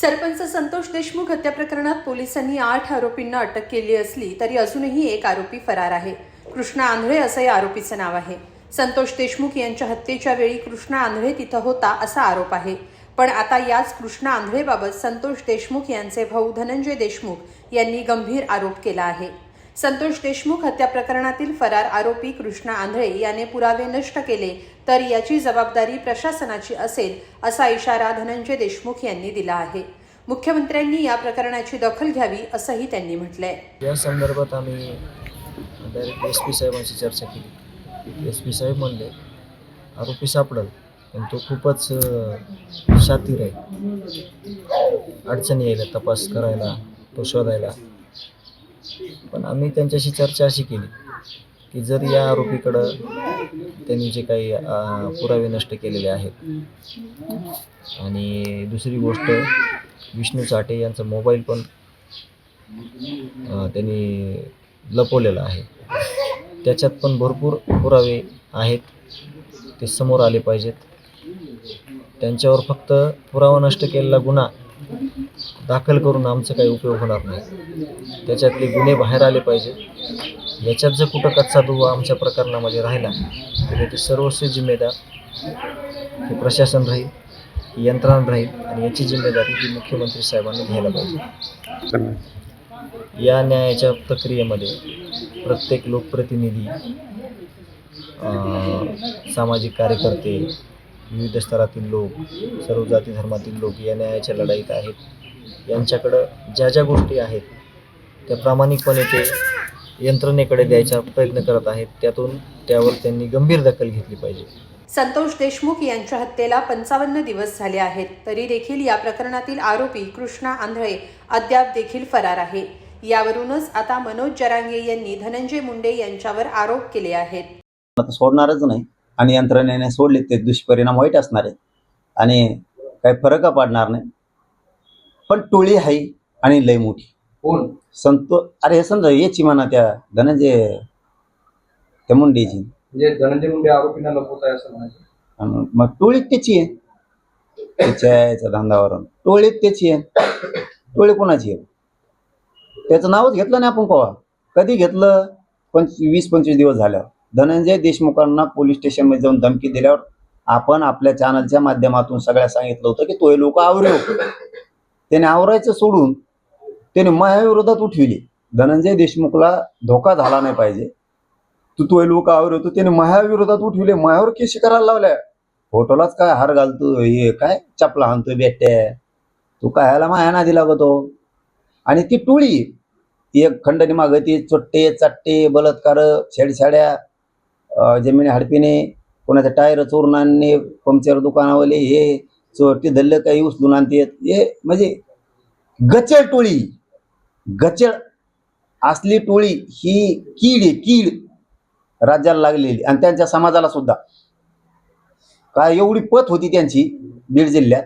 सरपंच संतोष देशमुख हत्या प्रकरणात पोलिसांनी आठ आरोपींना अटक केली असली तरी अजूनही एक आरोपी फरार आहे. कृष्णा आंधळे असं या आरोपीचं नाव आहे. संतोष देशमुख यांच्या हत्येच्या वेळी कृष्णा आंधळे तिथं होता असा आरोप आहे. पण आता याच कृष्णा आंधळेबाबत संतोष देशमुख यांचे भाऊ धनंजय देशमुख यांनी गंभीर आरोप केला आहे. संतोष देशमुख हत्या प्रकरणातील फरार आरोपी कृष्णा आंधळे याने पुरावे नष्ट केले तर याची जबाबदारी प्रशासनाची असेल असा इशारा धनंजय देशमुख यांनी दिला आहे. मुख्यमंत्र्यांनी या प्रकरणाची दखल घ्यावी असंही त्यांनी म्हटलंय. या संदर्भात आम्ही डायरेक्ट एस पी साहेबांशी चर्चा केली. एस पी साहेब म्हणले आरोपी सापडल पण तो खूपच शातीर आहे. अडचणी यायला तपास करायला तो शोधायला पण आम्ही त्यांच्याशी चर्चा अशी केली की जर या आरोपीकडं त्यांनी जे काही पुरावे नष्ट केलेले आहेत. आणि दुसरी गोष्ट विष्णू चाटे यांचा मोबाईल पण त्यांनी लपवलेला आहे. त्याच्यात पण भरपूर पुरावे आहेत ते समोर आले पाहिजेत. त्यांच्यावर फक्त पुरावा नष्ट केलेला गुन्हा दाखल करून आमचा काही उपयोग होणार नाही. त्याच्यातले गुन्हे बाहेर आले पाहिजे. याच्यात जर कुठं कच्चा दुवा आमच्या प्रकरणामध्ये राहिला तर याची सर्वस्व जिम्मेदार हे प्रशासन राहील यंत्रणा राहील आणि याची जिम्मेदारी ही मुख्यमंत्री साहेबांनी घ्यायला पाहिजे. या न्यायाच्या प्रक्रियेमध्ये प्रत्येक लोकप्रतिनिधी सामाजिक कार्यकर्ते विविध स्तरातील लोक सर्व जाती धर्मातील लोक या न्यायाच्या लढाईत आहेत. यांच्याकडं ज्या ज्या गोष्टी आहेत त्या प्रामाणिकपणे ते यंत्रणेकडे द्यायचा प्रयत्न करत आहेत त्यातून त्यावर त्यांनी गंभीर दखल घेतली पाहिजे. संतोष देशमुख यांच्या हत्येला पंचावन्न दिवस झाले आहेत. तरी देखील या प्रकरणातील आरोपी कृष्णा आंधळे अद्याप देखील फरार आहे. यावरूनच आता मनोज जरांगे यांनी धनंजय मुंडे यांच्यावर आरोप केले आहेत. आता सोडणारच नाही आणि यंत्रणेने सोडले ते दुष्परिणाम वाईट असणार आहेत. आणि काही फरक पडणार नाही. पण टोळी आहे आणि लय मोठी. कोण? संतो अरे हे समजा याची म्हणा त्या धनंजय त्या मुंडेची म्हणजे धनंजय मुंडे आरोपींना लपवत आहे असं म्हणायचं. आणि मग टोळीत त्याची आहे. त्याच्या याच्या धंदावरून. टोळीत त्याची आहे. टोळी कोणाची आहे? त्याचं नावच घेतलं नाही आपण कवा. कधी घेतलं? पंच वीस पंचवीस दिवस झाल्यावर. धनंजय देशमुखांना पोलीस स्टेशनमध्ये जाऊन धमकी दिल्यावर आपण आपल्या चॅनलच्या माध्यमातून सगळ्या सांगितलं होतं की तो लोक आवरे त्याने आवरायचं सोडून त्याने माझ्याविरोधात उठविली. धनंजय देशमुखला धोका झाला नाही पाहिजे. तू तो लोक आवर होतो त्याने माझ्याविरोधात उठविले. मायावर केशी करायला लावल्या. फोटोलाच काय हार घालतो हे काय चपला आणतोय बेट्या. तू काय ह्याला माया ना दिला आणि ती टोळी एक खंडणी मागती चोट्टे चट्टे बलात्कार छेडछाड्या जमिनी हडपिणे कोणाचं टायर चोरून आणणे पंक्चर दुकानावाले हे चोरटी धल्लं काही उचलून आणते. हे म्हणजे गचळ टोळी. गचळ असली टोळी ही कीड आहे कीड राज्याला लागलेली आणि त्यांच्या समाजाला सुद्धा. काय एवढी पत होती त्यांची बीड जिल्ह्यात.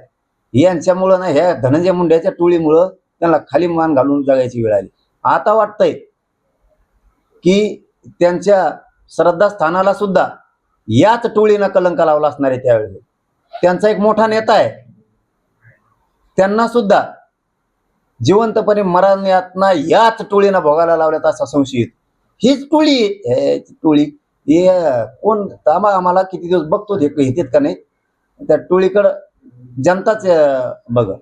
यांच्यामुळं ना ह्या धनंजय मुंड्याच्या टोळीमुळं त्यांना खाली मान घालून जगायची वेळ आली. आता वाटतंय की त्यांच्या श्रद्धास्थानाला सुद्धा याच टोळीनं कलंक लावला असणार आहे त्यावेळी. त्यांचा एक मोठा नेता आहे. त्यांना सुद्धा जिवंतपणे मरण्यातना याच टोळीनं भोगायला लावल्यात असा संशयित. हीच टोळी ह्याची टोळी हे कोण आम्हा आम्हाला किती दिवस बघतो हे येतात का नाही. त्या टोळीकडं जनताच बघ.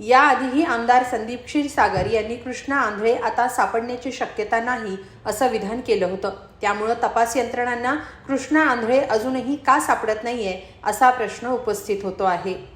याआधीही आमदार संदीप क्षीरसागर यांनी कृष्णा आंधळे आता सापडण्याची शक्यता नाही असं विधान केलं होतं. त्यामुळं तपास यंत्रणांना कृष्णा आंधळे अजूनही का सापडत नाहीये असा प्रश्न उपस्थित होतो आहे.